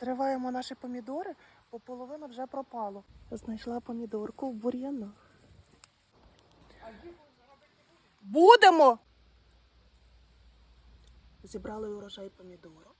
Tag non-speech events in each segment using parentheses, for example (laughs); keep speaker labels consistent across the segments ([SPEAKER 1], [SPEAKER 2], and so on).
[SPEAKER 1] Зриваємо наші помідори, бо половина вже пропало. Знайшла помідорку в бур'янах. Будемо! Зібрали урожай помідорок.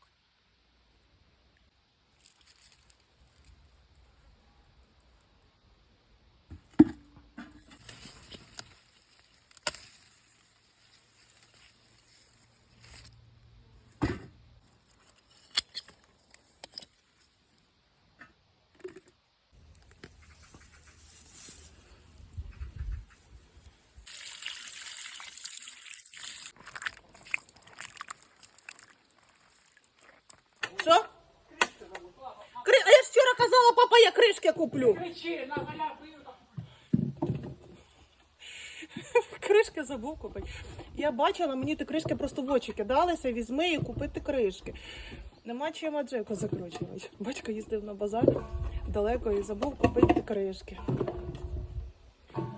[SPEAKER 1] Що? Кри... А я ж вчора папа, я кришки куплю.
[SPEAKER 2] Кричи, на. (laughs)
[SPEAKER 1] Кришки забув купити. Я бачила, мені ті кришки просто в очі кидалися, візьми і купити кришки. Нема чим аджику закручувати. Батько їздив на базар далеко і забув купити кришки.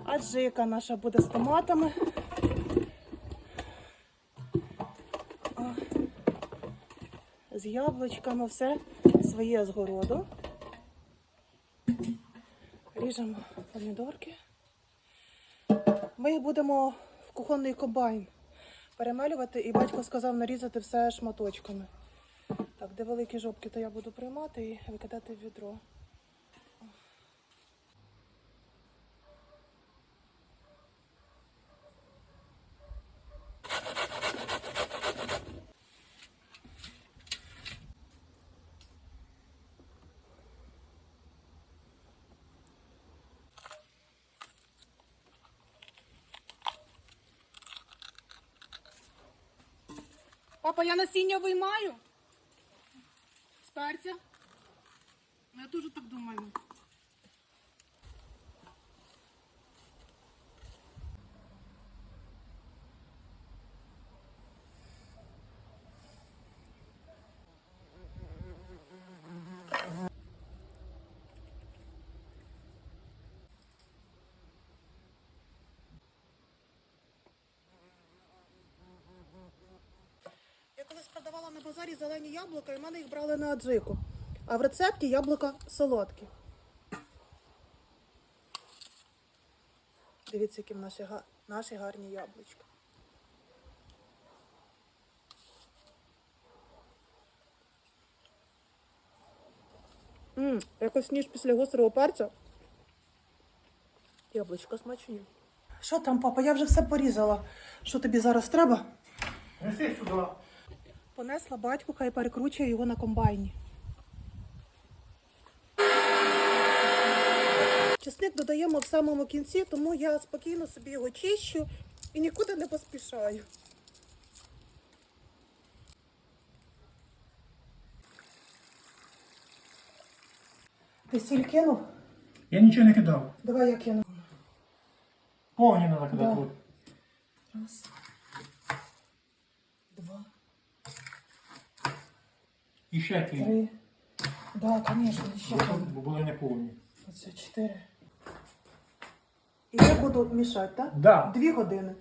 [SPEAKER 1] Аджика наша буде з томатами. З яблучками все своє з городу. Ріжемо помідорки. Ми будемо в кухонний комбайн перемелювати, і батько сказав нарізати все шматочками. Так, де великі жопки, то я буду приймати і викидати в відро. Папа, я насіння виймаю. З перця. Я теж так думаю. Продавала на базарі зелені яблука, і в мене їх брали на аджику. А в рецепті яблука солодкі. Дивіться, які наші, наші гарні яблучка. Ммм, якось ніж після гострого перця. Яблучка смачні. Що там, папа? Я вже все порізала. Що тобі зараз треба?
[SPEAKER 2] Неси сюди.
[SPEAKER 1] Понесла батьку, хай перекручує його на комбайні. Чесник додаємо в самому кінці, тому я спокійно собі його чищу і нікуди не поспішаю. Ти сіль кинув?
[SPEAKER 2] Я нічого не кидав.
[SPEAKER 1] Давай я кину.
[SPEAKER 2] Повні треба кидати. от. І ще кинь.
[SPEAKER 1] три. Да, звісно, ще
[SPEAKER 2] Бо,
[SPEAKER 1] там.
[SPEAKER 2] бо були не повні.
[SPEAKER 1] Оце чотири. І я буду мішати, так?
[SPEAKER 2] Да.
[SPEAKER 1] Дві години.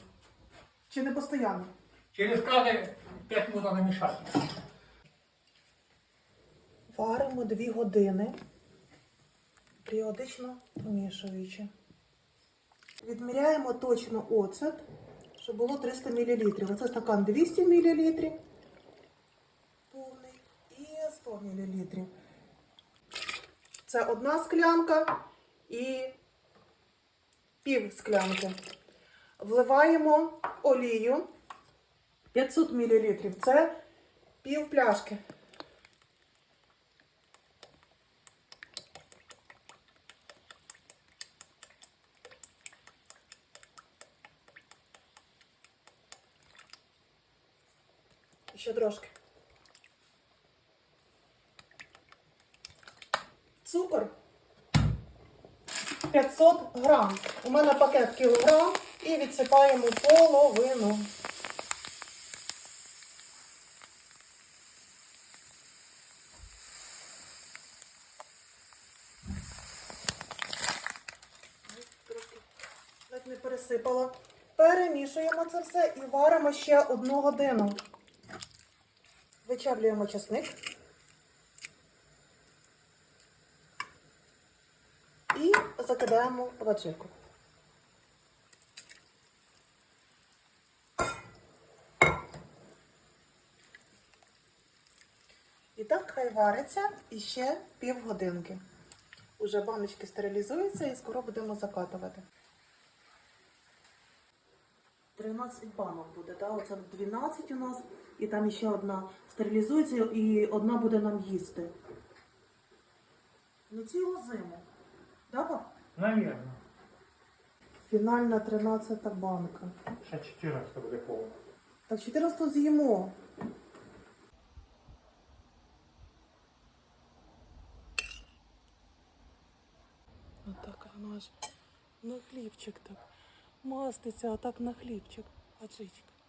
[SPEAKER 1] Чи не постійно?
[SPEAKER 2] Через кади 5 минут треба мішати.
[SPEAKER 1] Варимо дві години, періодично помішуючи. Відміряємо точно оцет, щоб було 300 мл. Оце стакан 200 мл 100 мл. Це одна склянка і пів склянки. Вливаємо олію 500 мл. Це пів пляшки. Ще трошки. Цукор 500 грам. У мене пакет кілограм і відсипаємо половину. Ледь не пересипала. Перемішуємо це все і варимо ще одну годину. Вичавлюємо часник. Закидаємо в аджику. І так хай вариться іще півгодинки. Уже баночки стерилізуються і скоро будемо закатувати. 13 банок буде, так? Оце 12 у нас, і там ще одна стерилізується, і одна буде нам їсти. Ну цілу зиму. Да, пап?
[SPEAKER 2] Навірно.
[SPEAKER 1] Фінальна 13 банка.
[SPEAKER 2] Ще 14 буде повно.
[SPEAKER 1] Так 14 з'їмо. Отак вона ж на хлібчик так. Маститься отак на хлібчик. Аджичка.